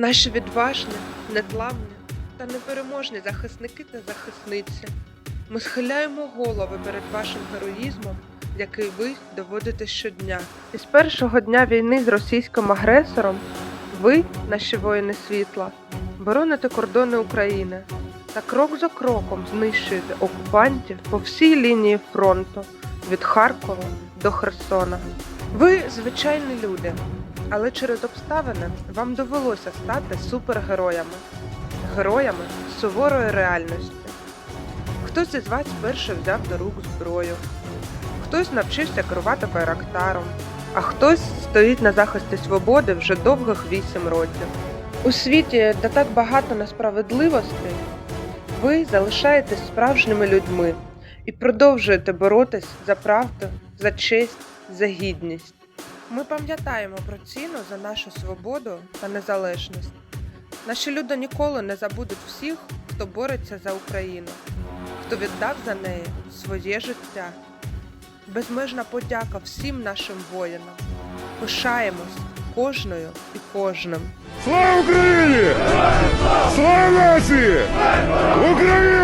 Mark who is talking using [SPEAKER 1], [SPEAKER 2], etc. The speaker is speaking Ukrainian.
[SPEAKER 1] Наші відважні, нетламні та непереможні захисники та захисниці. Ми схиляємо голови перед вашим героїзмом, який ви доводите щодня. І з першого дня війни з російським агресором ви, наші воїни світла, бороните кордони України та крок за кроком знищуєте окупантів по всій лінії фронту від Харкова до Херсона. Ви звичайні люди, але через обставини вам довелося стати супергероями, героями суворої реальності. Хтось із вас перший взяв до рук зброю, хтось навчився керувати байрактаром, а хтось стоїть на захисті свободи вже довгих вісім років. У світі, де так багато несправедливостей, ви залишаєтесь справжніми людьми і продовжуєте боротись за правду, за честь, за гідність. Ми пам'ятаємо про ціну за нашу свободу та незалежність. Наші люди ніколи не забудуть всіх, хто бореться за Україну, хто віддав за неї своє життя. Безмежна подяка всім нашим воїнам. Пишаємось кожною і кожним.
[SPEAKER 2] Слава Україні! Слава нації! Україна!